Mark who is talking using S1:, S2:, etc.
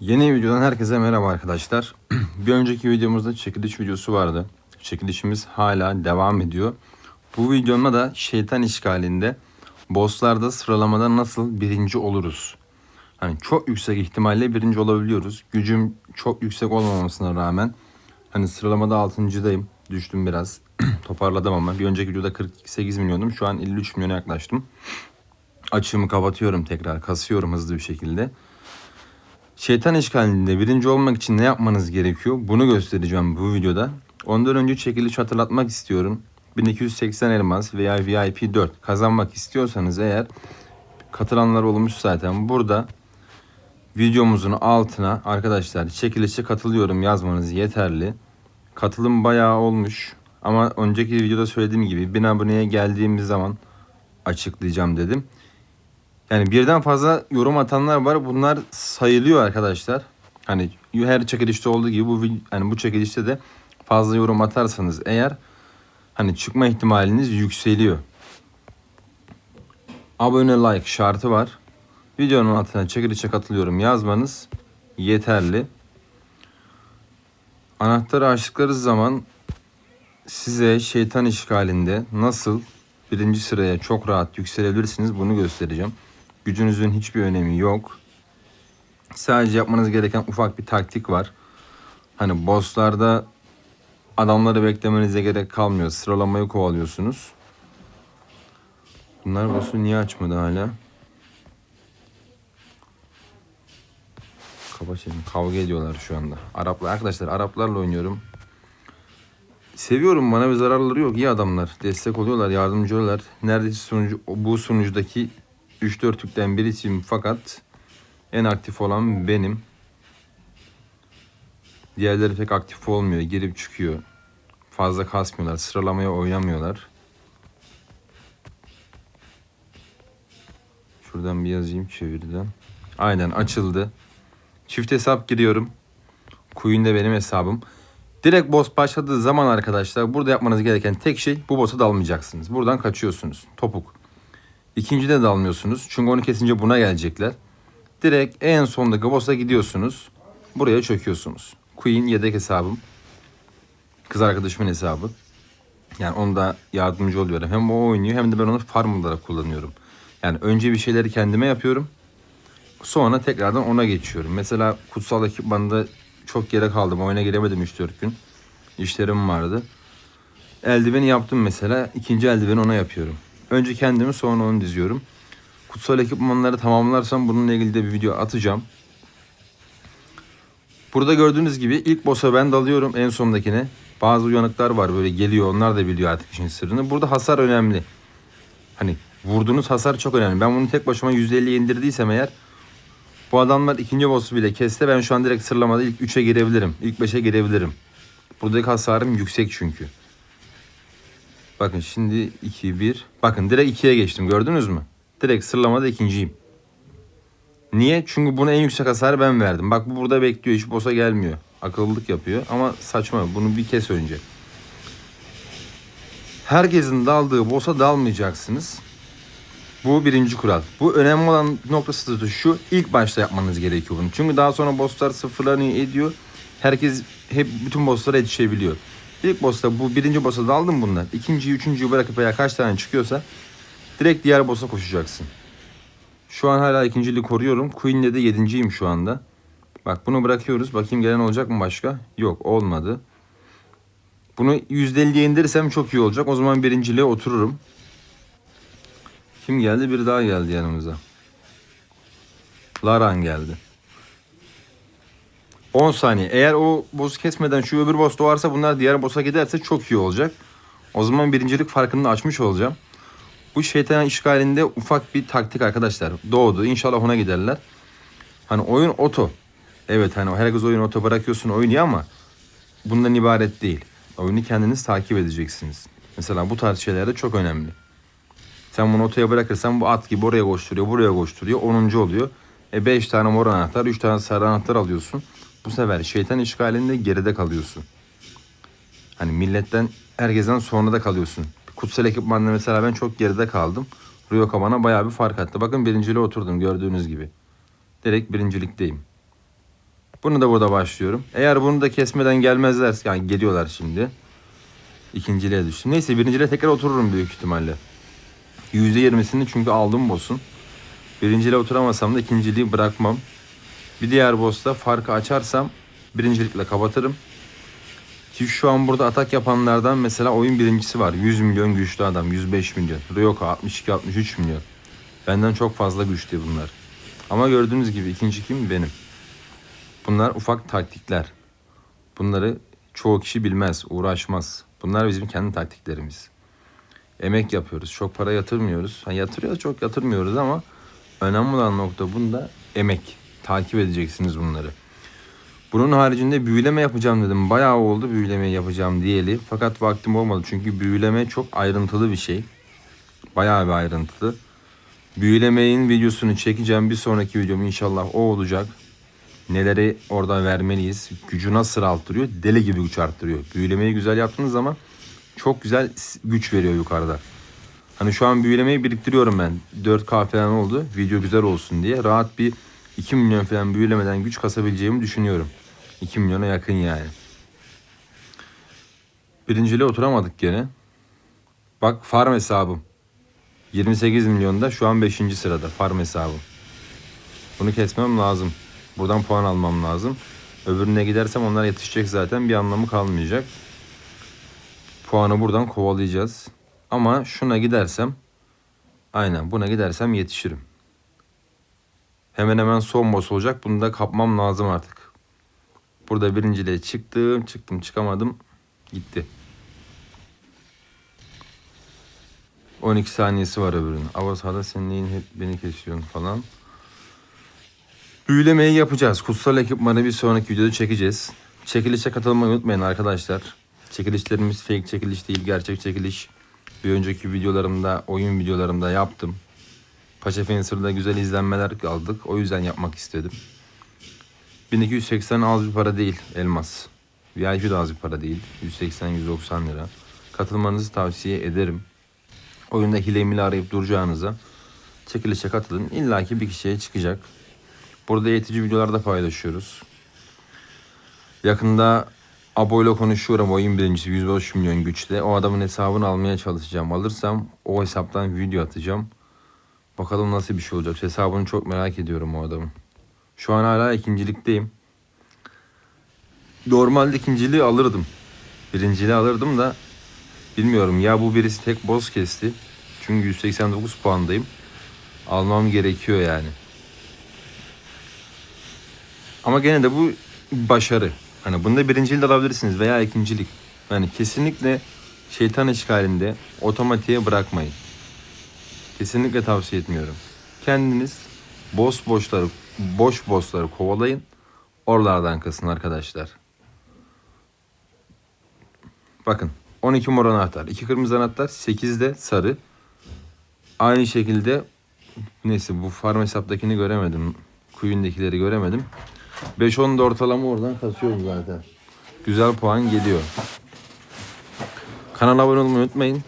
S1: Yeni videodan herkese merhaba arkadaşlar. bir önceki videomuzda çekiliş videosu vardı. Çekilişimiz hala devam ediyor. Bu videomda da şeytan işgalinde bosslarda sıralamada nasıl birinci oluruz? Hani çok yüksek ihtimalle birinci olabiliyoruz. Gücüm çok yüksek olmamasına rağmen hani sıralamada 6.dayım. Düştüm biraz. Toparladım ama. Bir önceki videoda 48 milyondum. Şu an 53 milyona yaklaştım. Açığımı kapatıyorum tekrar. Kasıyorum hızlı bir şekilde. Şeytan işgalinde birinci olmak için ne yapmanız gerekiyor? Bunu göstereceğim bu videoda. Ondan önce çekiliş hatırlatmak istiyorum. 1280 elmas veya VIP 4 kazanmak istiyorsanız eğer katılanlar olmuş zaten. Burada videomuzun altına arkadaşlar çekilişe katılıyorum yazmanız yeterli. Katılım bayağı olmuş. Ama önceki videoda söylediğim gibi 1000 aboneye geldiğimiz zaman açıklayacağım dedim. Yani birden fazla yorum atanlar var. Bunlar sayılıyor arkadaşlar. Hani her çekilişte olduğu gibi bu hani bu çekilişte de fazla yorum atarsanız eğer hani çıkma ihtimaliniz yükseliyor. Abone like şartı var. Videonun altına çekilişe katılıyorum yazmanız yeterli. Anahtarı açtıkları zaman size şeytan işgalinde nasıl birinci sıraya çok rahat yükselebilirsiniz bunu göstereceğim. Gücünüzün hiçbir önemi yok. Sadece yapmanız gereken ufak bir taktik var. Hani bosslarda adamları beklemenize gerek kalmıyor. Sıralamayı kovalıyorsunuz. Bunlar boss'u niye açmadı hala? Kaba çekim. Kavga ediyorlar şu anda. Araplar arkadaşlar Araplarla oynuyorum. Seviyorum bana bir zararları yok. İyi adamlar. Destek oluyorlar, yardımcı oluyorlar. Neredeyse sunucu, bu sunucudaki 3-4 Türk'ten birisiyim fakat en aktif olan benim. Diğerleri pek aktif olmuyor. Girip çıkıyor. Fazla kasmıyorlar. Sıralamaya oynamıyorlar. Şuradan bir yazayım çeviriden. Aynen açıldı. Çift hesap giriyorum. Queen de benim hesabım. Direkt boss başladığı zaman arkadaşlar burada yapmanız gereken tek şey bu boss'a dalmayacaksınız. Buradan kaçıyorsunuz. Topuk. İkincide dalmıyorsunuz. Çünkü onu kesince buna gelecekler. Direkt en sondaki boss'a gidiyorsunuz. Buraya çöküyorsunuz. Queen yedek hesabım. Kız arkadaşımın hesabı. Yani onda yardımcı oluyorum. Hem o oynuyor hem de ben onu farm olarak kullanıyorum. Yani önce bir şeyleri kendime yapıyorum. Sonra tekrardan ona geçiyorum. Mesela kutsal ekipmanda çok yere kaldım. Oyuna giremedim 3-4 gün. İşlerim vardı. Eldiveni yaptım mesela. ikinci eldiveni ona yapıyorum. Önce kendimi sonra onu diziyorum. Kutsal ekipmanları tamamlarsam bununla ilgili de bir video atacağım. Burada gördüğünüz gibi ilk boss'a ben dalıyorum en sondakine. Bazı uyanıklar var böyle geliyor onlar da biliyor artık işin sırrını. Burada hasar önemli. Hani vurduğunuz hasar çok önemli. Ben bunu tek başıma %50'ye indirdiysem eğer bu adamlar ikinci boss'u bile kesse ben şu an direkt sırlamada ilk 3'e girebilirim. İlk 5'e girebilirim. Buradaki hasarım yüksek çünkü. Bakın şimdi 2 1. Bakın direkt 2'ye geçtim gördünüz mü? Direkt sırlamada ikinciyim. Niye? Çünkü buna en yüksek hasarı ben verdim. Bak bu burada bekliyor hiç boss'a gelmiyor. Akıllılık yapıyor ama saçma. Bunu bir kes önce. Herkesin daldığı boss'a dalmayacaksınız. Bu birinci kural. Bu önemli olan noktası da şu. ilk başta yapmanız gerekiyor bunu. Çünkü daha sonra bosslar sıfırlanıyor ediyor. Herkes hep bütün bosslara yetişebiliyor. İlk boss'ta bu birinci boss'a daldım bunlar. İkinciyi, üçüncüyü bırakıp veya kaç tane çıkıyorsa direkt diğer boss'a koşacaksın. Şu an hala ikinciliği koruyorum. Queen'le de yedinciyim şu anda. Bak bunu bırakıyoruz. Bakayım gelen olacak mı başka? Yok olmadı. Bunu %50'ye indirirsem çok iyi olacak. O zaman birinciliğe otururum. Kim geldi? Bir daha geldi yanımıza. Laran geldi. 10 saniye. Eğer o boss'u kesmeden şu öbür boss doğarsa bunlar diğer boss'a giderse çok iyi olacak. O zaman birincilik farkını açmış olacağım. Bu şeytan işgalinde ufak bir taktik arkadaşlar. Doğdu. İnşallah ona giderler. Hani oyun oto. Evet hani herkes oyun oto bırakıyorsun oynuyor ama bundan ibaret değil. Oyunu kendiniz takip edeceksiniz. Mesela bu tarz şeyler de çok önemli. Sen bunu otoya bırakırsan bu at gibi oraya koşturuyor, buraya koşturuyor. 10. oluyor. E 5 tane mor anahtar, 3 tane sarı anahtar alıyorsun. Bu sefer şeytan işgalinde geride kalıyorsun. Hani milletten, herkesten sonra da kalıyorsun. Kutsal ekipmanda mesela ben çok geride kaldım. Ryoka bana bayağı bir fark attı. Bakın birinciliğe oturdum gördüğünüz gibi. Direkt birincilikteyim. Bunu da burada başlıyorum. Eğer bunu da kesmeden gelmezlerse yani geliyorlar şimdi. İkinciliğe düştüm. Neyse birinciliğe tekrar otururum büyük ihtimalle. %20'sini çünkü aldım boss'un. Birinciliğe oturamasam da ikinciliği bırakmam. Bir diğer boss'ta farkı açarsam birincilikle kapatırım. Ki şu an burada atak yapanlardan mesela oyun birincisi var. 100 milyon güçlü adam. 105 milyon. Ryoka 62-63 milyon. Benden çok fazla güçlü bunlar. Ama gördüğünüz gibi ikinci kim? Benim. Bunlar ufak taktikler. Bunları çoğu kişi bilmez, uğraşmaz. Bunlar bizim kendi taktiklerimiz. Emek yapıyoruz. Çok para yatırmıyoruz. Ha, yatırıyoruz, çok yatırmıyoruz ama önemli olan nokta bunda emek. Takip edeceksiniz bunları. Bunun haricinde büyüleme yapacağım dedim. Bayağı oldu büyüleme yapacağım diyeli. Fakat vaktim olmadı çünkü büyüleme çok ayrıntılı bir şey. Bayağı bir ayrıntılı. Büyülemeyin videosunu çekeceğim. Bir sonraki videom inşallah o olacak. Neleri orada vermeliyiz. Gücü nasıl arttırıyor? Deli gibi güç arttırıyor. Büyülemeyi güzel yaptığınız zaman çok güzel güç veriyor yukarıda. Hani şu an büyülemeyi biriktiriyorum ben. 4K falan oldu. Video güzel olsun diye. Rahat bir 2 milyon falan büyülemeden güç kasabileceğimi düşünüyorum. 2 milyona yakın yani. Birinciliğe oturamadık gene. Bak farm hesabım. 28 milyonda şu an 5. sırada farm hesabım. Bunu kesmem lazım. Buradan puan almam lazım. Öbürüne gidersem onlar yetişecek zaten bir anlamı kalmayacak. Puanı buradan kovalayacağız. Ama şuna gidersem aynen buna gidersem yetişirim. Hemen hemen son boss olacak. Bunu da kapmam lazım artık. Burada birinciliğe çıktım, çıktım, çıkamadım. Gitti. 12 saniyesi var öbürünün. Avatar'da senin neyin hep beni kesiyorsun falan. Büyülemeyi yapacağız. Kutsal ekipmanı bir sonraki videoda çekeceğiz. Çekilişe katılmayı unutmayın arkadaşlar. Çekilişlerimiz fake çekiliş değil, gerçek çekiliş. Bir önceki videolarımda, oyun videolarımda yaptım. Paşa Fencer'da güzel izlenmeler aldık. O yüzden yapmak istedim. 1280 az bir para değil elmas. VIP de az bir para değil. 180-190 lira. Katılmanızı tavsiye ederim. Oyunda hile arayıp duracağınıza çekilişe katılın. İlla ki bir kişiye çıkacak. Burada eğitici videolarda paylaşıyoruz. Yakında Abo ile konuşuyorum oyun birincisi 105 milyon güçle. O adamın hesabını almaya çalışacağım. Alırsam o hesaptan video atacağım. Bakalım nasıl bir şey olacak. Hesabını çok merak ediyorum o adamın. Şu an hala ikincilikteyim. Normalde ikinciliği alırdım. Birinciliği alırdım da bilmiyorum ya bu birisi tek boss kesti. Çünkü 189 puandayım. Almam gerekiyor yani. Ama gene de bu başarı. Hani bunda birinciliği de alabilirsiniz veya ikincilik. Yani kesinlikle şeytan işgalinde otomatiğe bırakmayın. Kesinlikle tavsiye etmiyorum. Kendiniz boş boşları, boş bossları kovalayın. Oralardan kasın arkadaşlar. Bakın 12 mor anahtar, 2 kırmızı anahtar, 8 de sarı. Aynı şekilde neyse bu farm hesaptakini göremedim. Kuyundakileri göremedim. 5-10 da ortalama oradan kasıyorum zaten. Güzel puan geliyor. Kanala abone olmayı unutmayın.